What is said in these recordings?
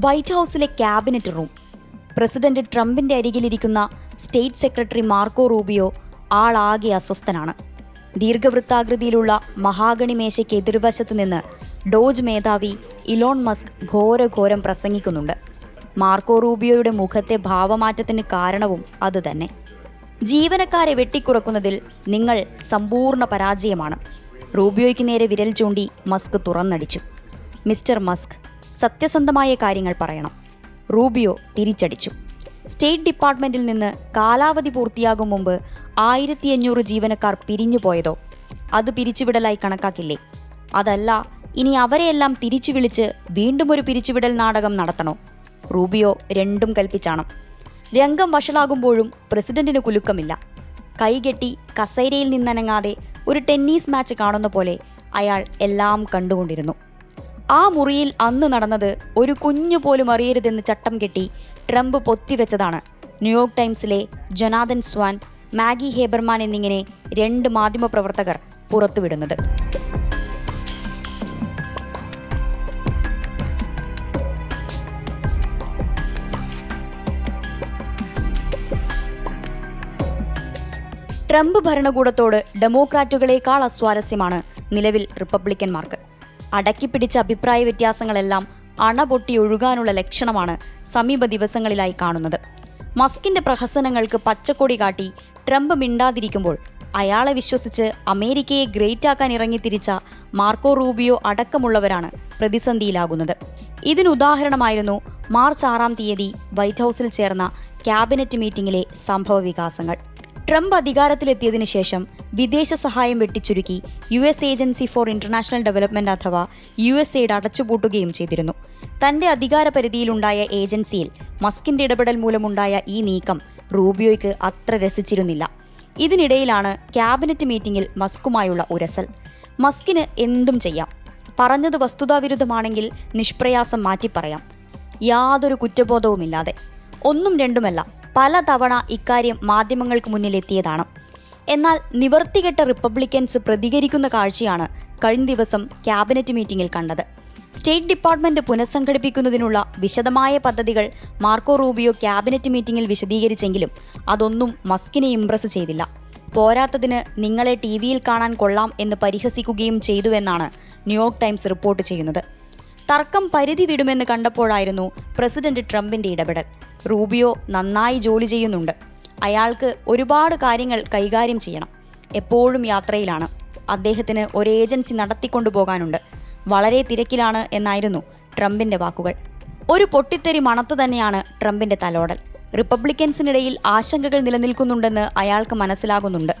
White ഹൗസിലെ cabinet room. President ട്രംപിന്റെ അരികിലിരിക്കുന്ന സ്റ്റേറ്റ് സെക്രട്ടറി മാർക്കോ റൂബിയോ ആളാകെ അസ്വസ്ഥനാണ്. ദീർഘവൃത്താകൃതിയിലുള്ള മഹാഗണി മേശയ്ക്ക് എതിർവശത്ത് നിന്ന് ഡോജ് മേധാവി ഇലോൺ മസ്ക് ഘോരഘോരം പ്രസംഗിക്കുന്നുണ്ട്. മാർക്കോ റൂബിയോയുടെ മുഖത്തെ ഭാവമാറ്റത്തിന് കാരണവും അതുതന്നെ ജീവനക്കാരെ വെട്ടിക്കുറക്കുന്നതിൽ നിങ്ങൾ സമ്പൂർണ പരാജയമാണ്. റൂബിയോയ്ക്ക് നേരെ വിരൽ ചൂണ്ടി മസ്ക് തുറന്നടിച്ചു. മിസ്റ്റർ മസ്ക് സത്യസന്ധമായ കാര്യങ്ങൾ പറയണം. റൂബിയോ തിരിച്ചടിച്ചു. സ്റ്റേറ്റ് ഡിപ്പാർട്ട്മെന്റിൽ നിന്ന് കാലാവധി പൂർത്തിയാകും മുമ്പ് ആയിരത്തി അഞ്ഞൂറ് ജീവനക്കാർ പിരിഞ്ഞു പോയതോ? അത് പിരിച്ചുവിടലായി കണക്കാക്കില്ലേ? അതല്ല ഇനി അവരെയെല്ലാം തിരിച്ചു വിളിച്ച് വീണ്ടും ഒരു പിരിച്ചുവിടൽ നാടകം നടത്തണോ? റൂബിയോ രണ്ടും കൽപ്പിച്ചാണ്. രംഗം വഷളാകുമ്പോഴും പ്രസിഡന്റിന് കുലുക്കമില്ല. കൈകെട്ടി കസേരയിൽ നിന്നനങ്ങാതെ ഒരു ടെന്നീസ് മാച്ച് കാണുന്ന പോലെ അയാൾ എല്ലാം കണ്ടുകൊണ്ടിരുന്നു. ആ മുറിയിൽ അന്ന് നടന്നത് ഒരു കുഞ്ഞു പോലും അറിയരുതെന്ന് ചട്ടം കെട്ടി ട്രംപ് പൊത്തിവെച്ചതാണ്. ന്യൂയോർക്ക് ടൈംസിലെ ജനാദൻ സ്വാൻ മാഗി ഹേബർമാൻ എന്നിങ്ങനെ രണ്ട് മാധ്യമപ്രവർത്തകർ പുറത്തുവിടുന്നത്. ട്രംപ് ഭരണകൂടത്തോട് ഡെമോക്രാറ്റുകളെക്കാൾ അസ്വാരസ്യമാണ് നിലവിൽ റിപ്പബ്ലിക്കന്മാർക്ക് അടക്കിപ്പിടിച്ച അഭിപ്രായ വ്യത്യാസങ്ങളെല്ലാം അണപൊട്ടി ഒഴുകാനുള്ള ലക്ഷണമാണ് സമീപ ദിവസങ്ങളിലായി കാണുന്നത്. മസ്കിന്റെ പ്രഹസനങ്ങൾക്ക് പച്ചക്കൊടി കാട്ടി ട്രംപ് മിണ്ടാതിരിക്കുമ്പോൾ അയാളെ വിശ്വസിച്ച് അമേരിക്കയെ ഗ്രേറ്റ് ആക്കാൻ ഇറങ്ങിത്തിരിച്ച മാർക്കോ റൂബിയോ അടക്കമുള്ളവരാണ് പ്രതിസന്ധിയിലാകുന്നത്. ഇതിനുദാഹരണമായിരുന്നു മാർച്ച് ആറാം തീയതി വൈറ്റ് ഹൗസിൽ ചേർന്ന ക്യാബിനറ്റ് മീറ്റിംഗിലെ സംഭവ വികാസങ്ങൾ ട്രംപ് അധികാരത്തിലെത്തിയതിനു ശേഷം വിദേശ സഹായം വെട്ടിച്ചുരുക്കി U S agency for international development അഥവാ യു എസ് എയ്ഡ് അടച്ചുപൂട്ടുകയും ചെയ്തിരുന്നു. തന്റെ അധികാര പരിധിയിലുണ്ടായ ഏജൻസിയിൽ മസ്കിന്റെ ഇടപെടൽ മൂലമുണ്ടായ ഈ നീക്കം റൂബിയോയ്ക്ക് അത്ര രസിച്ചിരുന്നില്ല. ഇതിനിടയിലാണ് ക്യാബിനറ്റ് മീറ്റിംഗിൽ മസ്കുമായുള്ള ഉരസൽ. മസ്കിന് എന്തും ചെയ്യാം. പറഞ്ഞത് വസ്തുതാവിരുദ്ധമാണെങ്കിൽ നിഷ്പ്രയാസം മാറ്റിപ്പറയാം. യാതൊരു കുറ്റബോധവുമില്ലാതെ. ഒന്നും രണ്ടുമല്ല പലതവണ ഇക്കാര്യം മാധ്യമങ്ങൾക്ക് മുന്നിലെത്തിയതാണ്. എന്നാൽ നിവർത്തികെട്ട റിപ്പബ്ലിക്കൻസ് പ്രതികരിക്കുന്ന കാഴ്ചയാണ് കഴിഞ്ഞ ദിവസം ക്യാബിനറ്റ് മീറ്റിംഗിൽ കണ്ടത്. സ്റ്റേറ്റ് ഡിപ്പാർട്ട്മെന്റ് പുനഃസംഘടിപ്പിക്കുന്നതിനുള്ള വിശദമായ പദ്ധതികൾ മാർക്കോ റൂബിയോ ക്യാബിനറ്റ് മീറ്റിംഗിൽ വിശദീകരിച്ചെങ്കിലും അതൊന്നും മസ്കിനെ ഇംപ്രസ് ചെയ്തില്ല. പോരാത്തതിന് നിങ്ങളെ ടി വിയിൽ കാണാൻ കൊള്ളാം എന്ന് പരിഹസിക്കുകയും ചെയ്തുവെന്നാണ് ന്യൂയോർക്ക് ടൈംസ് റിപ്പോർട്ട് ചെയ്യുന്നത്. തർക്കം പരിധി വിടുമെന്ന് കണ്ടപ്പോഴായിരുന്നു പ്രസിഡന്റ് ട്രംപിന്റെ ഇടപെടൽ. റൂബിയോ നന്നായി ജോലി ചെയ്യുന്നുണ്ട്. അയാൾക്ക് ഒരുപാട് കാര്യങ്ങൾ കൈകാര്യം ചെയ്യണം. എപ്പോഴും യാത്രയിലാണ്. അദ്ദേഹത്തിന് ഒരു ഏജൻസി നടത്തിക്കൊണ്ടു പോകാനുണ്ട്. വളരെ തിരക്കിലാണ് എന്നായിരുന്നു ട്രംപിന്റെ വാക്കുകൾ. ഒരു പൊട്ടിത്തെറി മണത്ത് തന്നെയാണ് ട്രംപിന്റെ തലോടൽ. റിപ്പബ്ലിക്കൻസിനിടയിൽ ആശങ്കകൾ നിലനിൽക്കുന്നുണ്ടെന്ന് അയാൾക്ക് മനസ്സിലാകുന്നുണ്ട്.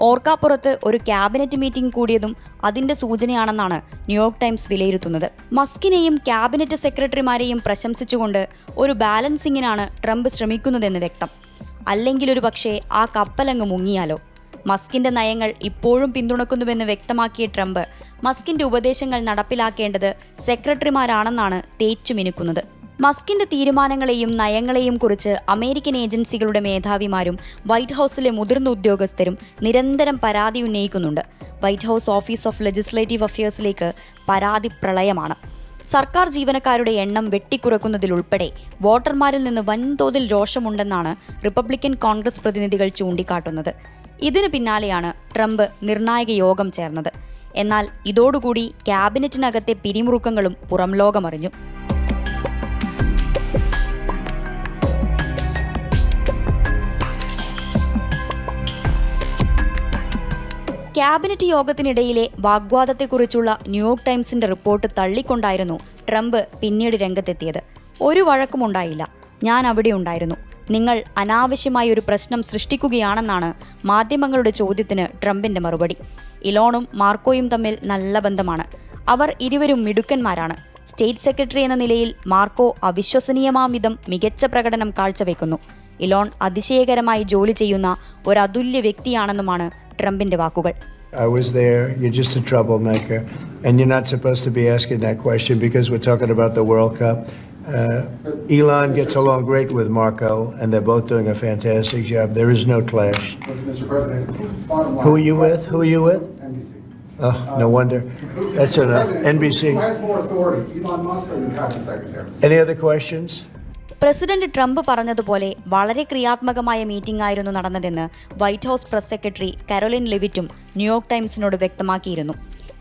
ഓർക്കാപ്പുറത്ത് ഒരു ക്യാബിനറ്റ് മീറ്റിംഗ് കൂടിയതും അതിന്റെ സൂചനയാണെന്നാണ് ന്യൂയോർക്ക് ടൈംസ് വിലയിരുത്തുന്നത്. മസ്കിനെയും ക്യാബിനറ്റ് സെക്രട്ടറിമാരെയും പ്രശംസിച്ചുകൊണ്ട് ഒരു ബാലൻസിങ്ങിനാണ് ട്രംപ് ശ്രമിക്കുന്നതെന്ന് വ്യക്തം. അല്ലെങ്കിൽ ഒരു പക്ഷേ ആ കപ്പലങ്ങ് മുങ്ങിയാലോ? മസ്കിന്റെ നയങ്ങൾ ഇപ്പോഴും പിന്തുണക്കുന്നുവെന്ന് വ്യക്തമാക്കിയ ട്രംപ് മസ്കിന്റെ ഉപദേശങ്ങൾ നടപ്പിലാക്കേണ്ടത് സെക്രട്ടറിമാരാണെന്നാണ് തേച്ചു മിനുക്കുന്നത്. മസ്കിന്റെ തീരുമാനങ്ങളെയും നയങ്ങളെയും കുറിച്ച് അമേരിക്കൻ ഏജൻസികളുടെ മേധാവിമാരും വൈറ്റ് ഹൗസിലെ മുതിർന്ന ഉദ്യോഗസ്ഥരും നിരന്തരം പരാതി ഉന്നയിക്കുന്നുണ്ട്. White House office of legislative അഫയേഴ്സിലേക്ക് പരാതി പ്രളയമാണ്. സർക്കാർ ജീവനക്കാരുടെ എണ്ണം വെട്ടിക്കുറക്കുന്നതിലുൾപ്പെടെ വോട്ടർമാരിൽ നിന്ന് വൻതോതിൽ രോഷമുണ്ടെന്നാണ് റിപ്പബ്ലിക്കൻ കോൺഗ്രസ് പ്രതിനിധികൾ ചൂണ്ടിക്കാട്ടുന്നത്. ഇതിനു പിന്നാലെയാണ് ട്രംപ് നിർണായക യോഗം ചേർന്നത്. എന്നാൽ ഇതോടുകൂടി ക്യാബിനറ്റിനകത്തെ പിരിമുറുക്കങ്ങളും പുറം ക്യാബിനറ്റ് യോഗത്തിനിടയിലെ വാഗ്വാദത്തെക്കുറിച്ചുള്ള ന്യൂയോർക്ക് ടൈംസിന്റെ റിപ്പോർട്ട് തള്ളിക്കൊണ്ടായിരുന്നു ട്രംപ് പിന്നീട് രംഗത്തെത്തിയത്. ഒരു വഴക്കുമുണ്ടായില്ല ഞാൻ അവിടെ ഉണ്ടായിരുന്നു. നിങ്ങൾ അനാവശ്യമായ ഒരു പ്രശ്നം സൃഷ്ടിക്കുകയാണെന്നാണ് മാധ്യമങ്ങളുടെ ചോദ്യത്തിന് ട്രംപിന്റെ മറുപടി. ഇലോണും മാർക്കോയും തമ്മിൽ നല്ല ബന്ധമാണ്. അവർ ഇരുവരും മിടുക്കന്മാരാണ്. സ്റ്റേറ്റ് സെക്രട്ടറി എന്ന നിലയിൽ മാർക്കോ അവിശ്വസനീയമാം വിധം മികച്ച പ്രകടനം കാഴ്ചവെക്കുന്നു. ഇലോൺ അതിശയകരമായി ജോലി ചെയ്യുന്ന ഒരു അതുല്യ വ്യക്തിയാണെന്നുമാണ് ട്രംപിന്റെ വാക്കുകൾ I was there. You're just a troublemaker. And you're not supposed to be asking that question because we're talking about the World Cup. Uh, Elon gets along great with Marco, and they're both doing a fantastic job. There is no clash. Mr. President, bottom line. Who are you with? Who are you with? NBC. Oh, no wonder. That's enough. NBC. Who has more authority, Elon Musk or the cabinet secretary? Any other questions? President Trump പറഞ്ഞതുപോലെ വളരെ ക്രിയാത്മകമായ meeting ആയിരുന്നു നടന്നതെന്ന് White House press secretary Caroline ലെവിറ്റും New York ടൈംസിനോട് വ്യക്തമാക്കിയിരുന്നു.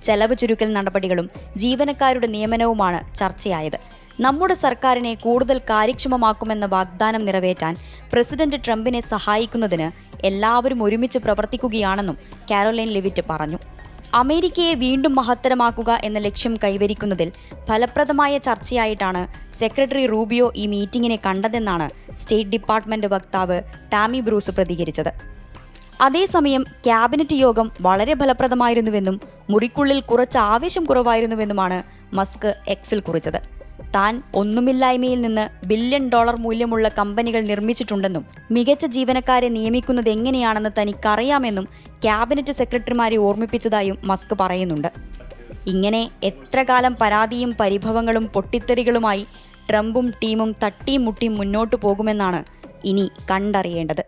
ചെലവ് ചുരുക്കൽ നടപടികളും ജീവനക്കാരുടെ നിയമനവുമാണ് ചർച്ചയായത്. നമ്മുടെ സർക്കാരിനെ കൂടുതൽ കാര്യക്ഷമമാക്കുമെന്ന വാഗ്ദാനം നിറവേറ്റാൻ പ്രസിഡന്റ് ട്രംപിനെ സഹായിക്കുന്നതിന് എല്ലാവരും ഒരുമിച്ച് പ്രവർത്തിക്കുകയാണെന്നും കാരോലൈൻ ലെവിറ്റ് പറഞ്ഞു. അമേരിക്കയെ വീണ്ടും മഹത്തരമാക്കുക എന്ന ലക്ഷ്യം കൈവരിക്കുന്നതിൽ ഫലപ്രദമായ ചർച്ചയായിട്ടാണ് സെക്രട്ടറി റൂബിയോ ഈ മീറ്റിംഗിനെ കണ്ടതെന്നാണ് സ്റ്റേറ്റ് ഡിപ്പാർട്ട്മെന്റ് വക്താവ് ടാമി ബ്രൂസ് പ്രതികരിച്ചത്. അതേസമയം ക്യാബിനറ്റ് യോഗം വളരെ ഫലപ്രദമായിരുന്നുവെന്നും മുറിക്കുള്ളിൽ കുറച്ച് ആവേശം കുറവായിരുന്നുവെന്നുമാണ് മസ്ക് എക്സിൽ കുറിച്ചത്. താൻ ഒന്നുമില്ലായ്മയിൽ നിന്ന് ബില്യൺ ഡോളർ മൂല്യമുള്ള കമ്പനികൾ നിർമ്മിച്ചിട്ടുണ്ടെന്നും മികച്ച ജീവനക്കാരെ നിയമിക്കുന്നത് എങ്ങനെയാണെന്ന് തനിക്കറിയാമെന്നും ക്യാബിനറ്റ് സെക്രട്ടറിമാരെ ഓർമ്മിപ്പിച്ചതായും മസ്ക് പറയുന്നുണ്ട്. ഇങ്ങനെ എത്ര കാലം പരാതിയും പരിഭവങ്ങളും പൊട്ടിത്തെറികളുമായി ട്രംപും ടീമും തട്ടിയും മുട്ടിയും മുന്നോട്ടു പോകുമെന്നാണ് ഇനി കണ്ടറിയേണ്ടത്.